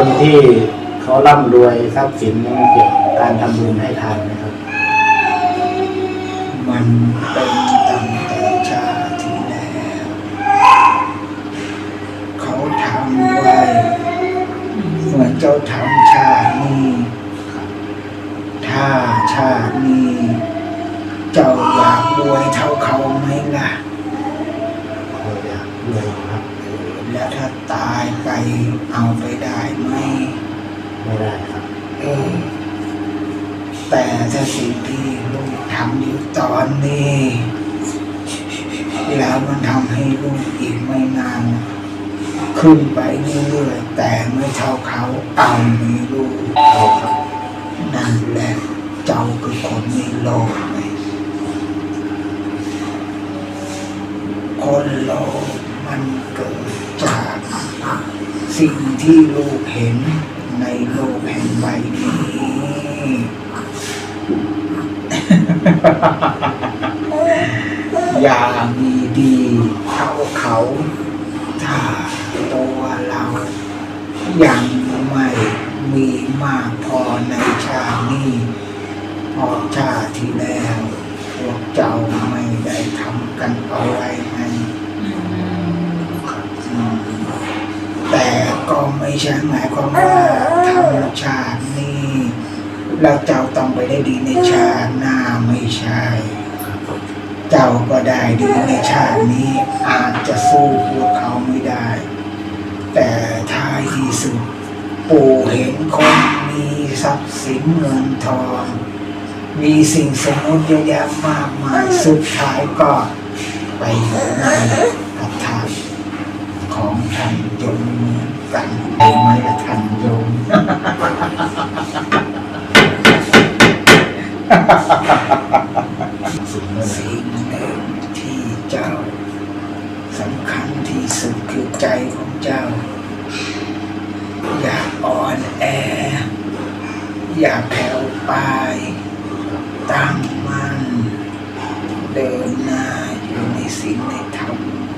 คนที่เขาร่ำรวยทรัพย์สินมันเกี่ยวกับการทำบุญให้ทานนะครับ มันเป็นตั้งแต่ชาติที่แล้วเขาทำไว้เมื่อเจ้าทำชาตินี้ ถ้าชาตินี้ เจ้าอยากรวยเท่าเขาไหมล่ะ เราอยากรวยครับ แล้วถ้าตาย ไปเอาไปได้ไหมไม่ได้ครับ เออ แต่ถ้าสิ่งที่ลูกทำอยู่ตอนนี้ แล้วมันทำให้ลูกอีกไม่นาน ขึ้นไปเรื่อยๆแต่ไม่เท่าเขาเอามีลูกเอาครับนั่นแหละเจ้าคือคนในโลกไงคนโลกมันเกิดจาก สิ่งที่ลูกเห็นในโลกแห่งใบนี้อย่ามีดีเท่าเขาถ้าตัวเรายังไม่มีมากพอในชาตินี้พอชาติที่แล้ว พวกเจ้าไม่ได้ทำกันเอาไว้ไงอืมแต่ก็ ไม่ใช่หมายความว่าทำชาตินี้แล้วเจ้าต้องไปได้ดีในชาติหน้าไม่ใช่ เจ้าก็ได้ดีในชาตินี้อาจจะสู้พวกเขาไม่ได้ แต่ท้ายที่สุดปู่เห็นคนมีทรัพย์สินเงินทอง มีสิ่งสมมติเยอะแยะมากมายสุดท้ายก็ไปอยู่ในประทาของท่านยมเหมือนกัน เองไม่ท่านโยมสิ่งสิ่งหนึ่งที่เจ้าสำคัญที่สุดคือใจของเจ้า อย่าอ่อนแอ อย่าแผ่วไปตั้งมั่นเดินหน้าอยู่ในสิ่งในธรรมเหมือนเดิม